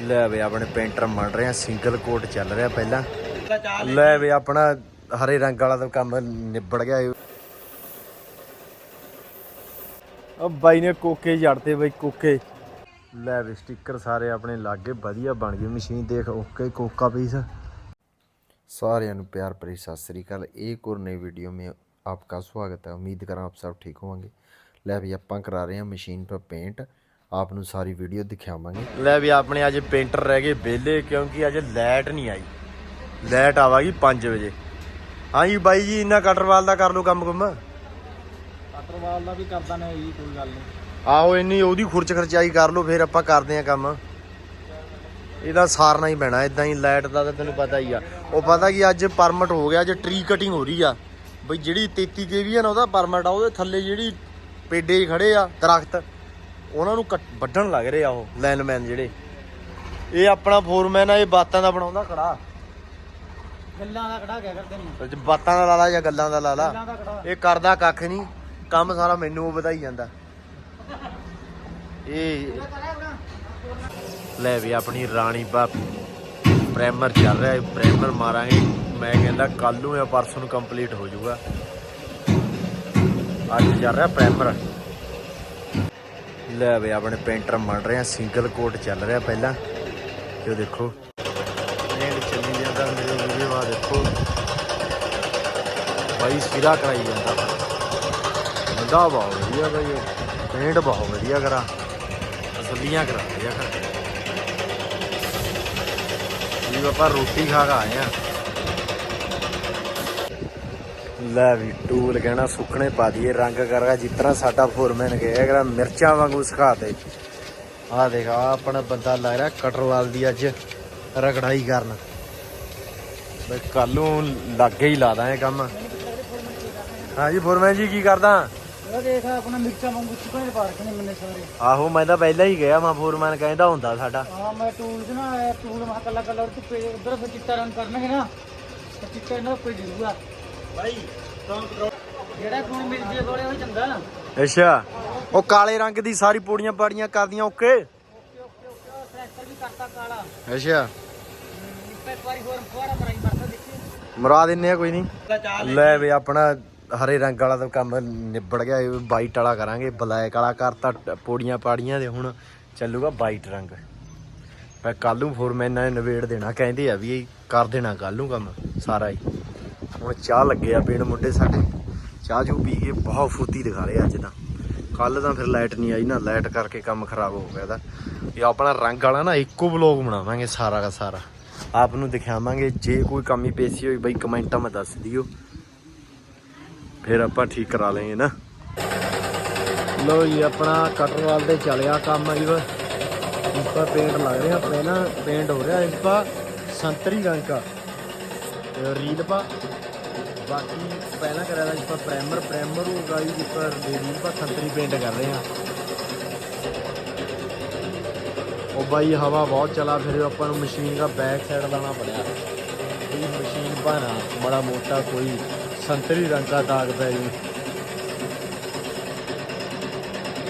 ਲੈ ਵੇ ਆਪਣੇ ਪੇਂਟਰ ਬਣ ਰਹੇ ਆ ਸਿੰਗਲ ਕੋਟ ਚੱਲ ਰਿਹਾ ਪਹਿਲਾਂ ਲੈ ਵੇ ਆਪਣਾ ਹਰੇ ਰੰਗ ਵਾਲਾ ਤਾਂ ਕੰਮ ਨਿਬੜ ਗਿਆ ਇਹ। ਉਹ ਬਾਈ ਨੇ ਕੋਕੇ ਜੜਤੇ ਬਈ ਕੋਕੇ ਲੈ ਵੇ ਸਟicker ਸਾਰੇ ਆਪਣੇ ਲਾਗੇ ਵਧੀਆ ਬਣ ਗਈ ਮਸ਼ੀਨ ਦੇਖ ਓਕੇ ਕੋਕਾ ਪੀਸ सारे ਨੂੰ प्यार भरी सत श्री अकाल एक और नई वीडियो में आपका स्वागत है उम्मीद करा आप सब ठीक होंगे ਲੈ ਵੀ ਆਪਾਂ ਕਰਾ ਰਹੇ ਹਾਂ ਮਸ਼ੀਨ 'ਤੇ ਪੇਂਟ ਆਪ ਨੂੰ ਸਾਰੀ ਵੀਡੀਓ ਦਿਖਾਵਾਂਗੇ। ਲੈ ਵੀ ਆਪਣੇ ਅੱਜ ਪੇਂਟਰ ਰਹਿ ਗਏ ਵਿਹਲੇ ਕਿਉਂਕਿ ਅੱਜ ਲਾਈਟ ਨਹੀਂ ਆਈ। ਲਾਈਟ ਆਵਾਗੀ 5 ਵਜੇ। ਹਾਂਜੀ ਬਾਈ ਜੀ ਇੰਨਾ ਕਟਰਵਾਲ ਦਾ ਕਰ ਲਓ ਕੰਮ ਕੁਮ। ਅਟਰਵਾਲ ਦਾ ਵੀ ਕਰਦਾ ਨੇ ਜੀ ਕੋਈ ਗੱਲ ਨਹੀਂ। ਆਹੋ ਇੰਨੀ ਉਹਦੀ ਖੁਰਚ ਖਰਚਾਈ ਕਰ ਲਓ ਫਿਰ ਆਪਾਂ ਕਰਦੇ ਹਾਂ ਕੰਮ। ਇਹਦਾ ਸਾਰਨਾ ਹੀ ਪੈਣਾ ਇਦਾਂ ਹੀ ਲਾਈਟ ਦਾ ਤਾਂ ਤੈਨੂੰ ਪਤਾ ਹੀ ਆ। ਉਹ ਪਤਾ ਕੀ ਅੱਜ ਪਰਮਿਟ ਹੋ ਗਿਆ ਅੱਜ ਟਰੀ ਕਟਿੰਗ ਹੋ ਰਹੀ ਆ। ਬਈ ਜਿਹੜੀ 33 ਕੇਵੀ ਆ ਨਾ ਉਹਦਾ ਪਰਮਿਟ ਆ ਉਹਦੇ ਥੱਲੇ ਜਿਹੜੀ ਪੇਡੇ ਖੜੇ ਆ ਦਰਖਤ। ਉਹਨਾਂ ਨੂੰ ਵੱਢਣ ਲੱਗ ਰਹੇ ਆ ਉਹ ਲਾਈਨਮੈਨ ਜਿਹੜੇ। ਇਹ ਆਪਣਾ ਫੋਰਮੈਨ ਆ ਇਹ ਬਾਤਾਂ ਦਾ ਬਣਾਉਂਦਾ ਕੜਾ ਗੱਲਾਂ ਦਾ ਕਢਾ ਗਿਆ ਕਰਦੇ ਨੇ? ਬਾਤਾਂ ਦਾ ਲਾਲਾ ਜਾਂ ਗੱਲਾਂ ਦਾ ਲਾਲਾ? ਇਹ ਕਰਦਾ ਕੱਖ ਨਹੀਂ ਕੰਮ ਸਾਰਾ ਮੈਨੂੰ ਉਹ ਵਧਾਈ ਜਾਂਦਾ। ਇਹ ਲੈ ਵੀ ਆਪਣੀ ਰਾਣੀ ਬਾ ਪ੍ਰਾਈਮਰ ਚੱਲ ਰਿਹਾ ਹੈ ਪ੍ਰਾਈਮਰ ਮਾਰਾਂਗੇ। ਮੈਂ ਕਹਿੰਦਾ ਕੱਲ ਨੂੰ ਜਾਂ ਪਰਸੋਂ ਨੂੰ ਕੰਪਲੀਟ ਹੋ ਜਾਊਗਾ। ਅੱਜ ਚੱਲ ਰਿਹਾ ਪ੍ਰਾਈਮਰ ਲੈ ਵੀ ਆਪਣੇ ਪੇਂਟਰ ਬਣ ਰਹੇ ਆ ਸਿੰਗਲ ਕੋਟ ਚੱਲ ਰਿਹਾ ਪਹਿਲਾਂ। ਜੋ ਦੇਖੋ। ਪੇਂਟ ਚੱਲੀ ਜਾਂਦਾ, ਮੇਰੇ ਵੀਡੀਓ ਆ ਦੇਖੋ। ਬਾਈ ਸਿਰਾ ਕਰਾਈ ਜਾਂਦਾ। ਬੰਦਾ ਬਹੁਤ ਵਧੀਆ ਬਾਈ ਪੇਂਟ ਬਹੁਤ ਵਧੀਆ ਕਰਾ। ਤਸੱਲੀਆਂ ਕਰਾ ਵਧੀਆ ਕਰ। ਜੀ, ਆਪਾਂ ਰੋਟੀ ਖਾ ਕੇ ਆਏ ਆ। ਲੈ ਵੀ ਟੂਲ ਕਹਿਣਾ ਸੁੱਕਣੇ ਪਾ ਦਈਏ ਰੰਗ ਕਰਗਾ ਤਰ੍ਹਾਂ ਸਾਡਾ ਫੋਰਮੈਨ ਗਿਆ ਕਰਾ ਮਿਰਚਾਂ ਵਾਂਗੂ ਸੁਕਾਤੇ ਆ ਦੇਖ ਆਹ ਆਪਣਾ ਬੰਦਾ ਲੱਗ ਰਿਹਾ ਕਟਰਵਾਲ ਦੀ ਅੱਜ ਰਗੜਾਈ ਕਰਨ। ਬਈ ਕੱਲ ਨੂੰ ਲਾਗੇ ਹੀ ਲਾ ਦਾਂ ਇਹ ਕੰਮ। ਹਾਂਜੀ ਫੋਰਮੈਨ ਜੀ ਕੀ ਕਰਦਾ? ਦੇਖ ਆਪਣਾ ਮਿਰਚਾਂ ਵਾਂਗੂ ਚੁੱਕਣੇ ਪਾ ਰੱਖੇ ਨੇ ਮੈਨੇ ਸਾਰੇ। ਆਹੋ ਮੈਂ ਤਾਂ ਪਹਿਲਾਂ ਹੀ ਗਿਆ ਮੈਂ ਫੋਰਮੈਨ ਕਹਿੰਦਾ ਹੁੰਦਾ ਸਾਡਾ। ਹਾਂ ਮੈਂ ਟੂਲ ਚ ਨਾ ਟੂਲ ਮਾ ਕੱਲਾ ਕੱਲਾ ਤੇ ਪੇ ਉਧਰ ਫਿਰ ਚਿੱਟਾ ਰੰਗ ਕਰਨਗੇ ਨਾ। ਚਿੱਟਾ ਇਹਨਾਂ ਜੂਗਾ ਭਾਈ ਜਿਹੜਾ ਕੋਣ ਮਿਲ ਜੇ ਕੋਲੇ ਉਹ ਚੰਗਾ। ਅੱਛਾ, ਉਹ ਕਾਲੇ ਰੰਗ ਦੀ ਸਾਰੀ ਪੌੜੀਆਂ ਪਾੜੀਆਂ ਕਰਦੀਆਂ ਓਕੇ? ਟਰੈਕਟਰ ਵੀ ਕਰਤਾ ਕਾਲਾ ਅੱਛਾ। ਇੱਕ ਇੱਕ ਵਾਰੀ ਹੋਰ ਫੁਆਰਾ ਮਰਾਈ ਕਰਤਾ ਦੇਖੀ ਮਰਾ ਦਿੰਨੇ ਆ, ਕੋਈ ਨਹੀਂ ਲੈ ਵੇ ਆਪਣਾ ਹਰੇ ਰੰਗ ਵਾਲਾ ਤਾਂ ਕੰਮ ਨਿਬੜ ਗਿਆ, ਇਹ ਵਾਈਟ ਵਾਲਾ ਕਰਾਂਗੇ ਬਲੈਕ ਵਾਲਾ ਕਰਤਾ ਟ- ਪੌੜੀਆਂ ਪਾੜੀਆਂ ਦੇ ਹੁਣ ਚੱਲੂਗਾ ਵਾਈਟ ਰੰਗ। ਮੈਂ ਕੱਲ ਨੂੰ ਫੋਰਮੈਨ ਨੇ ਨਵੇੜ ਦੇਣਾ, ਕਹਿੰਦੇ ਆ ਵੀ ਇਹ ਕਰ ਦੇਣਾ ਕੱਲ ਨੂੰ ਕੰਮ, ਸਾਰਾ ਹੀ। ਹੁਣ ਚਾਹ ਲੱਗੇ ਆ ਪੀਣ ਮੁੰਡੇ ਸਾਡੇ। ਚਾਹ ਜੂ ਪੀ ਕੇ ਬਹੁਤ ਫੁਰਤੀ ਦਿਖਾ ਰਹੇ ਅੱਜ ਤਾਂ। ਕੱਲ ਤਾਂ ਫਿਰ ਲਾਈਟ ਨਹੀਂ ਆਈ ਨਾ, ਲਾਈਟ ਕਰਕੇ ਕੰਮ ਖਰਾਬ ਹੋ ਗਿਆ ਦਾ ਇਹ ਆਪਣਾ ਰੰਗ ਵਾਲਾ ਨਾ ਇੱਕੋ ਬਲੌਗ ਬਣਾਵਾਂਗੇ ਸਾਰਾ ਦਾ ਸਾਰਾ। ਆਪ ਨੂੰ ਦਿਖਾਵਾਂਗੇ, ਜੇ ਕੋਈ ਕਮੀ ਪੇਸ਼ੀ ਹੋਈ ਬਈ ਕਮੈਂਟਾਂ ਮੈਂ ਦੱਸ ਦਿਓ। ਫਿਰ ਆਪਾਂ ਠੀਕ ਕਰਾ ਲਾਂਗੇ ਨਾ। ਲੋ ਜੀ, ਆਪਣਾ ਕਟਰਵਾਲ ਤੇ ਚੱਲਿਆ ਕੰਮ ਆਈ ਇਸ ਪਰ ਪੇਂਟ ਲੱਗ ਰਿਹਾ ਆਪਣੇ ਨਾ, ਪੇਂਟ ਹੋ ਰਿਹਾ। ਇਸ ਪਾ ਸੰਤਰੀ ਰੰਗ ਦਾ। ਰੀਲ ਪਾ। ਬਾਕੀ ਪਹਿਲਾਂ ਕਰਿਆ था इस पर प्राइमर प्राइमर होगा इस पर रील पर संतरी पेंट कर रहे हैं ਉਹ ਬਾਈ ਹਵਾ ਬਹੁਤ ਚਲਾ ਫਿਰ ਆਪਾਂ ਨੂੰ ਮਸ਼ੀਨ ਦਾ ਬੈਕ ਸਾਈਡ ਲਾਣਾ ਪਿਆ ਇਹ ਮਸ਼ੀਨ ਬਣਾ ਬੜਾ ਮੋਟਾ ਕੋਈ ਸੰਤਰੀ ਰੰਗ ਦਾ ਦਾਗ ਪੈ ਜੀ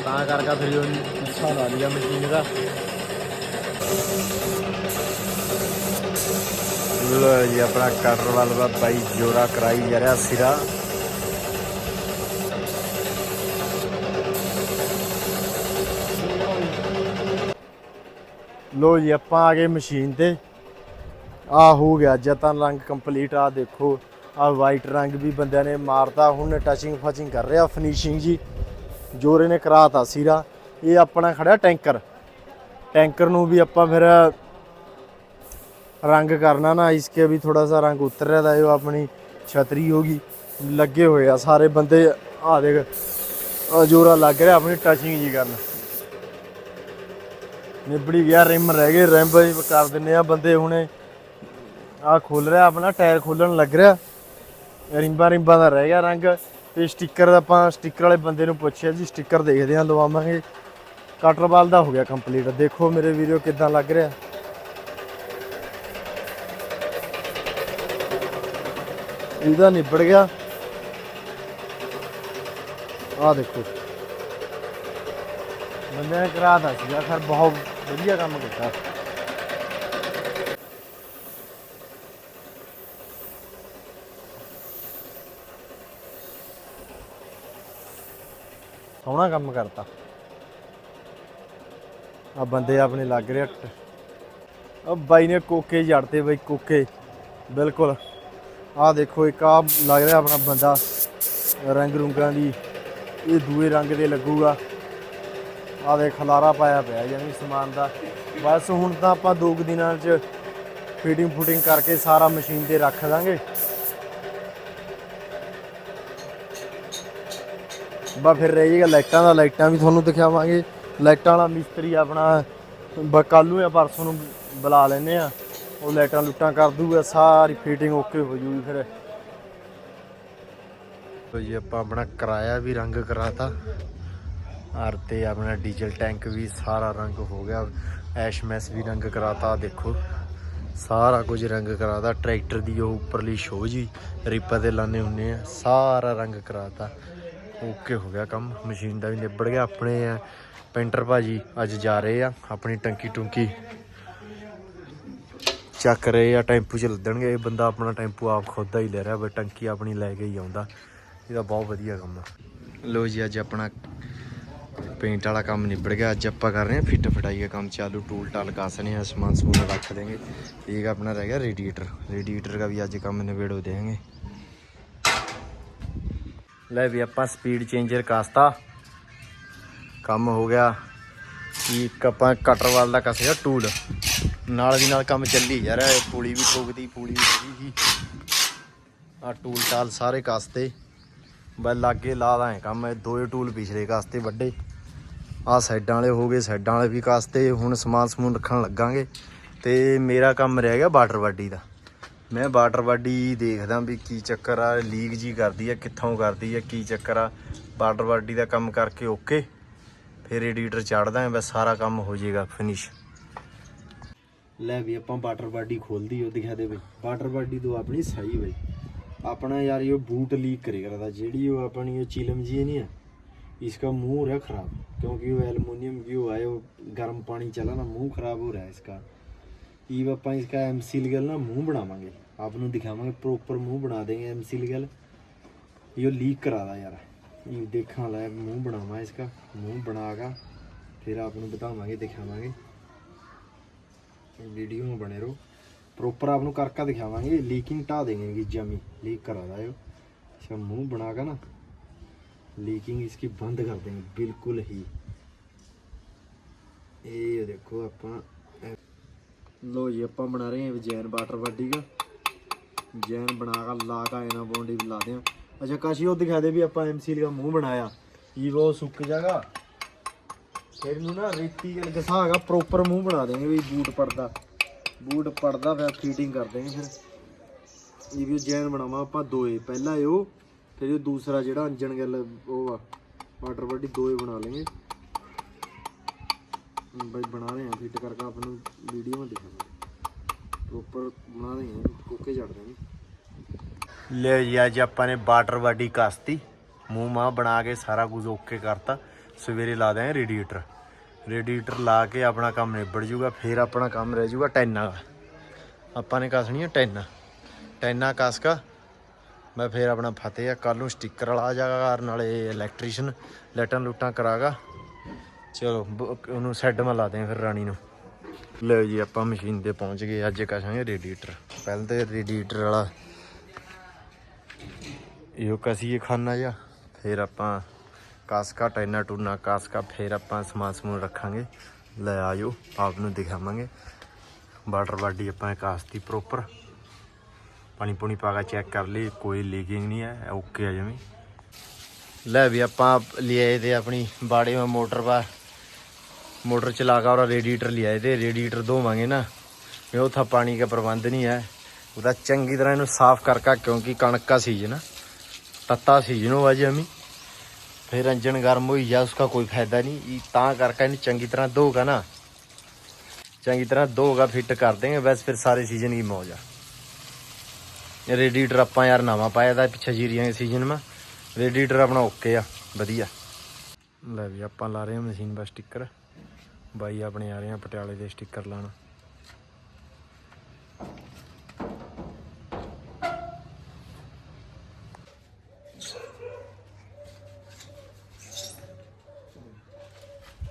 ਤਾਂ ਕਰਕੇ ਫਿਰ ਉਹ ਪਿੱਛਾ ਲਾ ਲਿਆ ਮਸ਼ੀਨ ਦਾ ਲੋ ਜੀ, ਆਪਣਾ ਕਟਰ ਵੱਲ ਦਾ ਬਾਈ ਜੋਰਾ ਕਰਾਈ ਜਾ ਰਿਹਾ ਸਿਰਾ। ਲੋ ਜੀ, ਆਪਾਂ ਆ ਗਏ ਮਸ਼ੀਨ ਤੇ। ਆ ਹੋ ਗਿਆ, ਜਤਨ ਰੰਗ ਕੰਪਲੀਟ, ਆ ਦੇਖੋ, ਆ ਵਾਈਟ ਰੰਗ ਵੀ ਬੰਦਿਆਂ ਨੇ ਮਾਰਤਾ। ਹੁਣ ਟਚਿੰਗ ਫਚਿੰਗ ਕਰ ਰਿਹਾ ਫਿਨਿਸ਼ਿੰਗ ਜੀ। ਜੋਰੇ ਨੇ ਕਰਾਤਾ ਸਿਰਾ। ਇਹ ਆਪਣਾ ਖੜਾ ਟੈਂਕਰ। ਟੈਂਕਰ ਨੂੰ ਵੀ ਆਪਾਂ ਫਿਰ ਰੰਗ ਕਰਨਾ ਨਾ ਇਸਕੇ ਵੀ ਥੋੜਾ ਸਾ ਰੰਗ ਉਤਰ ਰਿਹਾ ਦਾ ਇਹ ਆਪਣੀ ਛਤਰੀ ਹੋਗੀ ਲੱਗੇ ਹੋਏ ਆ ਸਾਰੇ ਬੰਦੇ। ਆ ਦੇਖ ਆ ਜੋਰਾ ਲੱਗ ਰਿਹਾ ਆਪਣੀ ਟਚਿੰਗ ਜੀ ਕਰਨ। ਨਿਬੜੀ ਗਿਆ, ਰਿਮ ਰਹਿ ਗਏ, ਰਿਮ ਕਰ ਦਿੰਨੇ ਆ ਬੰਦੇ ਹੁਣੇ। ਆ ਖੋਲ ਰਿਹਾ ਆਪਣਾ, ਟਾਇਰ ਖੋਲਣ ਲੱਗ ਰਿਹਾ। ਰਿੰਬਾ ਰਿੰਬਾ ਦਾ ਰਹਿ ਗਿਆ ਰੰਗ। ਤੇ ਸਟicker ਆਪਾਂ ਸਟicker ਵਾਲੇ ਬੰਦੇ ਨੂੰ ਪੁੱਛਿਆ ਜੀ ਸਟicker ਦੇਖਦੇ ਆ, ਲਵਾਵਾਂਗੇ। ਕਟਰਵਾਲ ਦਾ ਹੋ ਗਿਆ ਕੰਪਲੀਟ ਦੇਖੋ ਮੇਰੇ ਵੀਡੀਓ ਕਿਦਾਂ ਲੱਗ ਰਿਹਾ। ਇਹਦਾ ਨਿਬੜ ਗਿਆ। ਆ ਦੇਖੋ। ਬੰਦੇ ਨੇ ਕਰਾਤਾ ਸੀ ਆਖਰ ਬਹੁਤ ਵਧੀਆ ਕੰਮ ਕੀਤਾ। ਸੋਹਣਾ ਕੰਮ ਕਰਤਾ। ਆ ਬੰਦੇ ਆਪਣੇ ਲੱਗ ਰਿਹਾ ਉਹ ਬਾਈ ਨੇ ਕੋਕੇ ਜੜਤੇ ਬਾਈ, ਕੋਕੇ। ਬਿਲਕੁਲ। ਆਹ ਦੇਖੋ ਇੱਕ ਆ ਲੱਗ ਰਿਹਾ ਆਪਣਾ ਬੰਦਾ ਰੰਗ ਰੁੰਗਾਂ ਦੀ, ਇਹ ਦੂਏ ਰੰਗ ਦੇ ਲੱਗੂਗਾ। ਆ ਦੇ ਖਲਾਰਾ ਪਾਇਆ ਪਿਆ ਯਾਨੀ ਸਮਾਨ ਦਾ। ਬਸ ਹੁਣ ਤਾਂ ਆਪਾਂ ਦੋ ਕੁ ਦਿਨਾਂ 'ਚ ਫਿਟਿੰਗ ਫੁਟਿੰਗ ਕਰਕੇ ਸਾਰਾ ਮਸ਼ੀਨ ਤੇ ਰੱਖ ਦਾਂਗੇ ਬਾ ਫਿਰ ਰਹਿ ਜਾਏਗਾ ਲਾਈਟਾਂ ਦਾ, ਲਾਈਟਾਂ ਵੀ ਤੁਹਾਨੂੰ ਦਿਖਾਵਾਂਗੇ। ਲਾਈਟਾਂ ਵਾਲਾ ਮਿਸਤਰੀ ਆਪਣਾ ਬ ਕੱਲ੍ਹ ਜਾਂ ਪਰਸੋਂ ਨੂੰ ਬੁਲਾ ਲੈਨੇ ਆ ਉਹ ਲਾਈਟਾਂ ਲੁੱਟਾਂ ਕਰ ਦੂਗਾ, ਸਾਰੀ ਫਿਟਿੰਗ ਓਕੇ ਹੋ ਜੂਗੀ ਫਿਰ। ਤੋ ਜੀ, ਆਪਾਂ ਆਪਣਾ ਕਿਰਾਇਆ ਵੀ ਰੰਗ ਕਰਾਤਾ। ਔਰ ਤੇ ਆਪਣਾ ਡੀਜ਼ਲ ਟੈਂਕ ਵੀ ਸਾਰਾ ਰੰਗ ਹੋ ਗਿਆ। ਐਸ਼ ਮੈਸ ਵੀ ਰੰਗ ਕਰਾਤਾ, ਆਹ ਦੇਖੋ। ਸਾਰਾ ਕੁਝ ਰੰਗ ਕਰਾਤਾ, ਟਰੈਕਟਰ ਦੀ ਉਹ ਉੱਪਰਲੀ ਸ਼ੋ ਜੀ, ਰੀਪਾ ਤੇ ਲਾਣੇ ਹੁੰਨੇ ਆ, ਸਾਰਾ ਰੰਗ ਕਰਾਤਾ। ਓਕੇ ਹੋ ਗਿਆ ਕੰਮ, ਮਸ਼ੀਨ ਦਾ ਵੀ ਨਿਬੜ ਗਿਆ। ਆਪਣੇ ਆ, ਪੇਂਟਰ ਭਾਜੀ ਅੱਜ ਜਾ ਰਹੇ ਆ, ਆਪਣੀ ਟੰਕੀ ਟੁੰਕੀ ਚੱਕ ਰਹੇ ਆ, ਟੈਂਪੂ ਚ ਲੱਦਣਗੇ। ਇਹ ਬੰਦਾ ਆਪਣਾ ਟੈਂਪੂ ਆਪ ਖੁਦ ਦਾ ਹੀ ਲੈ ਰਿਹਾ, ਬਈ ਟੰਕੀ ਆਪਣੀ ਲੈ ਕੇ ਹੀ ਆਉਂਦਾ। ਇਹਦਾ ਬਹੁਤ ਵਧੀਆ ਕੰਮ ਆ। ਲੋ ਜੀ, ਅੱਜ ਆਪਣਾ ਪੇਂਟ ਵਾਲਾ ਕੰਮ ਨਿਬੜ ਗਿਆ। ਅੱਜ ਆਪਾਂ ਕਰ ਰਹੇ ਹਾਂ ਫਿੱਟ ਫਟਾਈ ਦਾ ਕੰਮ ਚਾਲੂ ਟੂਲ ਟਾਲ ਕਾਸਨੇ ਆ ਸਮਾਨ ਸਮੂਨ ਰੱਖ ਦੇਂਗੇ ਠੀਕ ਆਪਣਾ ਰਹਿ ਗਿਆ ਰੇਡੀਏਟਰ ਰੇਡੀਏਟਰ ਦਾ ਵੀ ਅੱਜ ਕੰਮ ਨਿਬੇੜੋ ਦੇਾਂਗੇ ਲੈ ਵੀ ਆਪਾਂ ਸਪੀਡ ਚੇਂਜਰ ਕਾਸਤਾ। ਕੰਮ ਹੋ ਗਿਆ। ਇੱਕ ਆਪਾਂ ਕਟਰ ਵਾਲ ਦਾ ਕਸਿਆ ਟੂਲ ਨਾਲ ਦੀ ਨਾਲ ਕੰਮ ਚੱਲੀ ਯਾਰ ਰਿਹਾ ਇਹ ਪੁਲੀ ਵੀ ਠੋਕਦੀ, ਪੂਲੀ ਵੀ ਹੈਗੀ ਆ ਟੂਲ ਟਾਲ ਸਾਰੇ ਕਾਸਤੇ। ਬਸ ਲਾਗੇ ਲਾ ਦਾਂ ਕੰਮ, ਇਹ ਦੋਏ ਟੂਲ ਪਿਛਲੇ ਕਾਸਤੇ ਵੱਡੇ। ਆ ਸਾਈਡਾਂ ਵਾਲੇ ਹੋ ਗਏ, ਸਾਈਡਾਂ ਵਾਲੇ ਵੀ ਕਾਸਤੇ। ਹੁਣ ਸਮਾਨ ਸਮੂਨ ਰੱਖਣ ਲੱਗਾਂਗੇ। ਤੇ ਮੇਰਾ ਕੰਮ ਰਹਿ ਗਿਆ ਵਾਟਰ ਵਾਡੀ ਦਾ। ਮੈਂ ਵਾਟਰ ਵਾਡੀ ਦੇਖਦਾ ਵੀ ਕੀ ਚੱਕਰ ਆ, ਲੀਕ ਜੀ ਕਰਦੀ ਆ, ਕਿੱਥੋਂ ਕਰਦੀ ਆ, ਕੀ ਚੱਕਰ ਆ। ਵਾਟਰ ਵਾਡੀ ਦਾ ਕੰਮ ਕਰਕੇ ਓਕੇ। ਫਿਰ ਰੇਡੀਏਟਰ ਚੜਦਾ ਬਸ ਸਾਰਾ ਕੰਮ ਹੋ ਜਾਏਗਾ, ਫਿਨਿਸ਼। ਲੈ ਵੀ ਆਪਾਂ ਵਾਟਰ ਬਾਡੀ ਖੋਲਦੀ ਉਹ ਦਿਖਾ ਦੇ ਬਈ ਵਾਟਰ ਬਾਡੀ ਤੋਂ ਆਪਣੀ ਸਹੀ ਬਈ ਆਪਣਾ ਯਾਰ ਇਹ ਬੂਟ ਲੀਕ ਕਰੇ ਕਰਦਾ ਜਿਹੜੀ ਉਹ ਆਪਣੀ ਇਹ ਚਿਲਮ ਜੀ ਨਹੀਂ ਹੈ इसका मुंह हो रहा ख़राब क्योंकि वो एलमिनियम की हुआ है वो गर्म पानी चला ना मुंह खराब हो रहा है इसका ईव आप इसका एम सील गल ना मुंह बनावे आपू दिखावे प्रोपर मुंह बना देंगे एम सील गल यो लीक करा दा यार ईव देखा ला मुंह बनावा इसका मुंह बना का फिर आप बतावे दिखावे ਵੀਡੀਓ में बने रहो प्रॉपर आप करके दिखावांगे लीकिंग टा देंगे कि जमी लीक करा रहा है इसका मुंह बनाकर ना लीकिंग इसकी बंद कर देंगे बिल्कुल ही ये देखो ਆਪਾਂ ਲੋ ਜੀ ਆਪਾਂ ਬਣਾ ਰਹੇ ਹਾਂ ਜੈਨ ਵਾਟਰ ਬਾਡੀ ਦਾ ਜੈਨ ਬਣਾ ਕੇ ਲਾ ਕੇ ਇਹਨਾਂ ਬੌਂਡੀ ਵੀ ਲਾ ਦਿਆਂ ਅੱਛਾ ਕਾਸ਼ੀ ਉਹ ਦਿਖਾ ਦੇ ਵੀ ਆਪਾਂ ਐਮਸੀਲ ਦਾ ਮੂੰਹ ਬਣਾਇਆ ਇਹ ਉਹ ਸੁੱਕ ਜਾਗਾ ਫਿਰ ਇਹਨੂੰ ਨਾ ਰੇਤੀ ਨਾਲ ਘਸਾ ਪ੍ਰੋਪਰ ਮੂੰਹ ਬਣਾ ਦੇਂਗੇ ਵੀ ਬੂਟ ਪੜਦਾ ਬੂਟ ਪੜਦਾ ਫਿਰ ਫਿਟਿੰਗ ਕਰ ਦੇਂਗੇ ਫਿਰ। ਇਹ ਵੀ ਜੈਨ ਬਣਾਵਾਂ ਆਪਾਂ ਦੋਏ। ਪਹਿਲਾ ਇਹ ਫਿਰ ਇਹ ਦੂਸਰਾ ਜਿਹੜਾ ਅੰਜਣ ਗੱਲ ਉਹ ਆ। ਵਾਟਰ ਬਾਡੀ ਦੋਏ ਬਣਾ ਲਵਾਂਗੇ ਬਈ ਬਣਾ ਰਹੇ ਆ ਫਿੱਟ ਕਰਕੇ ਆਪ ਨੂੰ ਵੀਡੀਓ ਵਿੱਚ ਦਿਖਾਵਾਂਗੇ ਪ੍ਰੋਪਰ ਬਣਾ ਰਹੇ ਆ ਕੋਕੇ ਜੜ ਦੇਣਗੇ ਲੈ ਜੀ, ਅੱਜ ਆਪਾਂ ਨੇ ਵਾਟਰ ਬਾਡੀ ਕਾਸਤੀ। ਮੂੰਹ ਮਾਂ ਬਣਾ ਕੇ ਸਾਰਾ ਕੁਝ ਓਕੇ ਕਰਤਾ। ਸਵੇਰੇ ਲਾ ਦਿਆਂ ਰੇਡੀਏਟਰ। ਰੇਡੀਏਟਰ ਲਾ ਕੇ ਆਪਣਾ ਕੰਮ ਨਿਬੜ ਜੂਗਾ, ਫਿਰ ਆਪਣਾ ਕੰਮ ਰਹਿ ਜੂਗਾ ਟੈਨਾਂ ਦਾ ਆਪਾਂ ਨੇ ਕਸਣੀ ਹੈ ਟੈਨਾਂ। ਟੈਨਾਂ ਕਸ ਕਾ ਮੈਂ ਫਿਰ ਆਪਣਾ ਫਤਿਹ ਆ ਕੱਲ ਨੂੰ ਸਟicker ਵਾਲਾ ਆ ਜਾਗਾ ਘਰ, ਨਾਲੇ ਇਲੈਕਟ੍ਰੀਸ਼ੀਅਨ ਲਾਈਟਾਂ ਲੂਟਾਂ ਕਰਾਗਾ। ਚਲੋ ਉਹਨੂੰ ਸੈੱਡ ਮਾ ਲਾ ਦੇ ਫਿਰ ਰਾਣੀ ਨੂੰ। ਲਓ ਜੀ, ਆਪਾਂ ਮਸ਼ੀਨ ਤੇ ਪਹੁੰਚ ਗਏ, ਅੱਜ ਕਸਾਂਗੇ ਰੇਡੀਏਟਰ। ਪਹਿਲਾਂ ਤੇ ਰੇਡੀਏਟਰ ਵਾਲਾ। ਇਹੋ ਕਸੀਏ ਖਾਨਾ ਜਾ ਫਿਰ ਆਪਾਂ ਕਾਸਕਾ ਟੈਨਾ ਟੂਨਾ ਕਾਸਕਾ ਫਿਰ ਆਪਾਂ ਸਮਾਨ ਸਮੂਨ ਰੱਖਾਂਗੇ ਲੈ ਆਇਓ ਆਪ ਨੂੰ ਦਿਖਾਵਾਂਗੇ ਵਾਟਰ ਬਾਡੀ ਆਪਾਂ ਕਾਸਤੀ ਪ੍ਰੋਪਰ ਪਾਣੀ ਪੂਣੀ ਪਾ ਕੇ ਚੈੱਕ ਕਰ ਲਈ ਕੋਈ ਲੀਕਿੰਗ ਨਹੀਂ ਹੈ ਓਕੇ ਆ ਜਮੀ ਲੈ ਵੀ ਆਪਾਂ ਲਿਆਏ ਤੇ ਆਪਣੀ ਬਾੜੇ ਵਿੱਚ ਮੋਟਰ ਪਾ मोटर चला कर और रेडिएटर ले आए थे रेडिएटर धोवांगे ना ये उथा पानी का प्रबंध नहीं है ਉਹਦਾ ਚੰਗੀ ਤਰ੍ਹਾਂ ਇਹਨੂੰ ਸਾਫ਼ ਕਰਕਾ ਕਿਉਂਕਿ ਕਣਕ ਦਾ ਸੀਜ਼ਨ ਆ ਤੱਤਾ ਸੀਜ਼ਨ ਹੋਆ ਜੀ ਅਮੀ ਫਿਰ ਇੰਜਨ ਗਰਮ ਹੋਈ ਜਾ ਉਸका ਕੋਈ ਫਾਇਦਾ ਨਹੀਂ। ਇਹ ਤਾਂ ਕਰਕੇ ਇਹਨੂੰ ਚੰਗੀ ਤਰ੍ਹਾਂ ਧੋਗਾ ਨਾ। ਚੰਗੀ ਤਰ੍ਹਾਂ ਧੋਗਾ, ਫਿੱਟ ਕਰ ਦੇਂਗੇ, ਬਸ ਫਿਰ ਸਾਰੇ ਸੀਜ਼ਨ ਕੀ ਮੌਜ ਆ। ਰੇਡੀਏਟਰ ਆਪਾਂ ਯਾਰ ਨਵਾਂ ਪਾਇਆ ਦਾ, ਪਿੱਛੇ ਜੀਰੀਆਂ ਦੇ ਸੀਜ਼ਨ ਮਾ। ਰੇਡੀਏਟਰ ਆਪਣਾ ਓਕੇ ਆ, ਵਧੀਆ। ਲੈ ਵੀ ਆਪਾਂ ਲਾ ਰਹੇ ਹਾਂ ਮਸ਼ੀਨ ਬਸ ਸਟicker ਬਾਈ ਆਪਣੇ ਆ ਰਹੇ ਆ ਪਟਿਆਲੇ ਦੇ ਸਟicker ਲਾਣ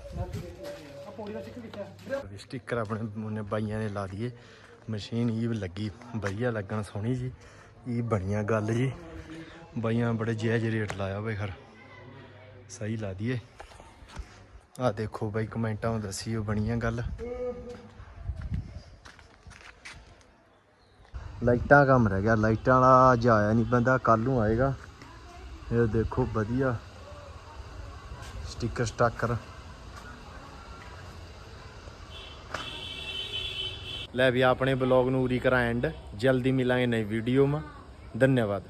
ਪੌੜੀ ਦਾ ਸਿੱਕ ਲਿਖਿਆ ਸਟicker ਆਪਣੇ ਮੁੰਨੇ ਬਾਈਆਂ ਨੇ ਲਾ ਦਈਏ। ਮਸ਼ੀਨ ਇਹ ਲੱਗੀ, ਵਧੀਆ ਲੱਗਣ, ਸੋਹਣੀ ਜੀ। ਇਹ ਬਣੀਆਂ ਗੱਲ ਜੀ। ਬਾਈਆਂ ਬੜੇ ਜਾਇਜ਼ ਰੇਟ ਲਾਇਆ ਬਈ ਖਰ। ਸਹੀ ਲਾ ਦਈਏ। ਆ ਦੇਖੋ ਬਾਈ ਕਮੈਂਟਾਂ ਵਿੱਚ ਦੱਸਿਓ ਬਣੀਆਂ ਗੱਲ। ਲਾਈਟਾਂ ਕੰਮ ਰਹਿ ਗਿਆ। ਲਾਈਟਾਂ ਵਾਲਾ ਜਾਇਆ ਨਹੀਂ ਬੰਦਾ ਕੱਲ ਨੂੰ ਆਏਗਾ। ਇਹ ਦੇਖੋ ਵਧੀਆ। ਸਟicker ਸਟਾਕਰ ਲੈ ਵੀ ਆਪਣੇ ਬਲੌਗ ਨੂੰ ਉਰੀ ਕਰਾਂ ਐਂਡ ਜਲਦੀ ਮਿਲਾਂਗੇ ਨਈ ਵੀਡੀਓ ਮਾ। ਧੰਨਵਾਦ।